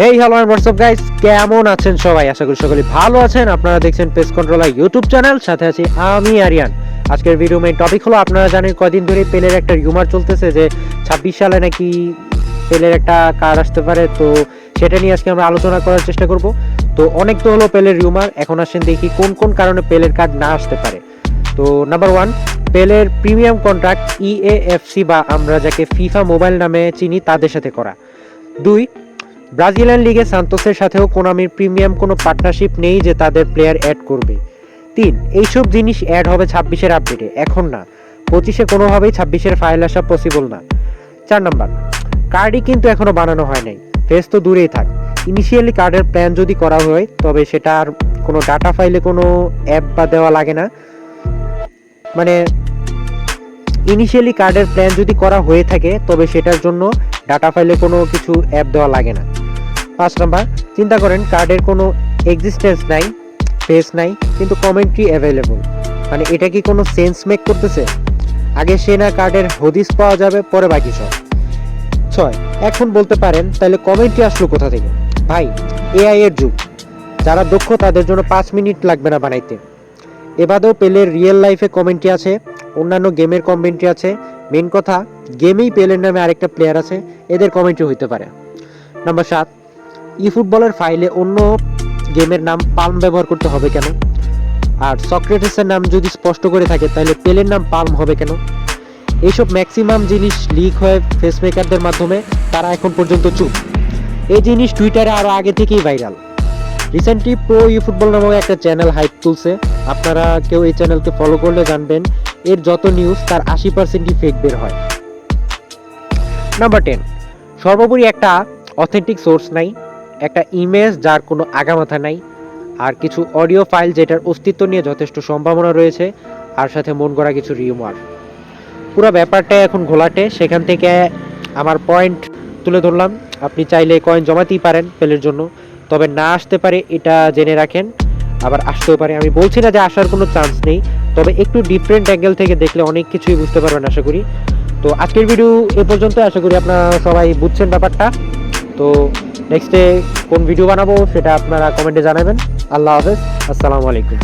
Hey hello WhatsApp guys কেমন আছেন সবাই? আশা করি সকলে ভালো আছেন। আপনারা দেখছেন পেস কন্ট্রোলার ইউটিউব চ্যানেল সাথে আছি আমি আরিয়ান। আজকের ভিডিও মেইন টপিক হলো, আপনারা জানেন কদিন ধরে পেলের একটা রিউমার চলতেছে যে ছাব্বিশ সালে নাকি পেলের একটা কার্ড আসতে পারে, তো সেটা নিয়ে আজকে আমরা আলোচনা করার চেষ্টা করব। তো অনেক তো হলো পেলের রিউমার এখন আসেন দেখি কোন কোন কারণে পেলের কার্ড না আসতে পারে। তো নাম্বার ওয়ান পেলের প্রিমিয়াম কন্ট্রাক্ট ইএএফসি বা আমরা যাকে ফিফা মোবাইল নামে চিনি, তাদের সাথে করা। দুই ব্রাজিলিয়ান লিগে সান্তোসের সাথেও কোনামির প্রিমিয়াম কোনো পার্টনারশিপ নেই যে তাদের প্লেয়ার অ্যাড করবে। তিন, এইসব জিনিস অ্যাড হবে ছাব্বিশের আপডেটে। এখন না, পঁচিশে কোনোভাবেই ছাব্বিশের ফাইল আসা পসিবল না। চার নাম্বার, কার্ডই কিন্তু এখনও বানানো হয় নাই। ফেস তো দূরেই থাক। ইনিশিয়ালি কার্ডের প্ল্যান যদি করা হয়, তবে সেটা আর কোনো ডাটা ফাইলে কোনো অ্যাপ বা দেওয়া লাগে না। মানে ইনিশিয়ালি কার্ডের প্ল্যান যদি করা হয়ে থাকে, তবে সেটার জন্য ডাটা ফাইলে কোনো কিছু অ্যাপ দেওয়া লাগে না। পাঁচ নাম্বার চিন্তা করেন কার্ডের কোনো এক্সিস্টেন্স নাই ফেস নাই, কিন্তু কমেন্ট্রি অ্যাভেলেবল মানে এটা কি কোনো সেন্স মেক করতেছে? আগে সে না কার্ডের হদিস পাওয়া যাবে, পরে বাকি সব। ছয়, এখন বলতে পারেন, তাহলে কমেন্ট্রি আসলো কোথা থেকে? ভাই এআই এর যুগ। যারা দক্ষ, তাদের জন্য পাঁচ মিনিট লাগবে না বানাইতে। এবাদেও পেলের রিয়েল লাইফে কমেন্ট্রি আছে, অন্যান্য গেমের কমেন্ট্রি আছে। মেন কথা গেমেই পেলের নামে আরেকটা প্লেয়ার আছে, এদের কমেন্ট্রি হইতে পারে। নাম্বার সাত ই ফুটবলের ফাইলে অন্য গেমের নাম পালম ব্যবহার করতে হবে কেন? আর সক্রেটিসের নাম যদি স্পষ্ট করে থাকে, তাহলে পেলের নাম পালম হবে কেন? এইসব ম্যাক্সিমাম জিনিস লিক হয়ে ফেসমেকারদের মাধ্যমে, তারা এখন পর্যন্ত চুপ। এই জিনিস টুইটারে আরও আগে থেকেই viral recently pro e football নামক একটা চ্যানেল হাইপ তুলছে। আপনারা কেউ এই চ্যানেলকে ফলো করলে জানবেন, এর যত নিউজ তার আশি পার্সেন্টই ফেক বের হয়। নাম্বার টেন সর্বোপরি একটা অথেন্টিক সোর্স নাই। একটা ইমেজ যার কোনো আগামাথা নাই, আর কিছু অডিও ফাইল যেটার অস্তিত্ব নিয়ে যথেষ্ট সম্ভাবনা রয়েছে, আর সাথে মন করা কিছু রিউমার পুরো ব্যাপারটা এখন ঘোলাটে, সেখান থেকে আমার পয়েন্ট তুলে ধরলাম। আপনি চাইলে কয়েন জমাতেই পারেন পেলের জন্য, তবে না আসতে পারে এটা জেনে রাখেন। আবার আসতেও পারে, আমি বলছি না যে আসার কোনো চান্স নেই, তবে একটু ডিফারেন্ট অ্যাঙ্গেল থেকে দেখলে অনেক কিছুই বুঝতে পারবেন আশা করি। তো আজকের ভিডিও এ পর্যন্ত, আশা করি আপনারা সবাই বুঝছেন ব্যাপারটা। তো নেক্সটে কোন ভিডিও বানাবো সেটা আপনারা কমেন্টে জানাবেন। আল্লাহ হাফেজ। আসসালামু আলাইকুম।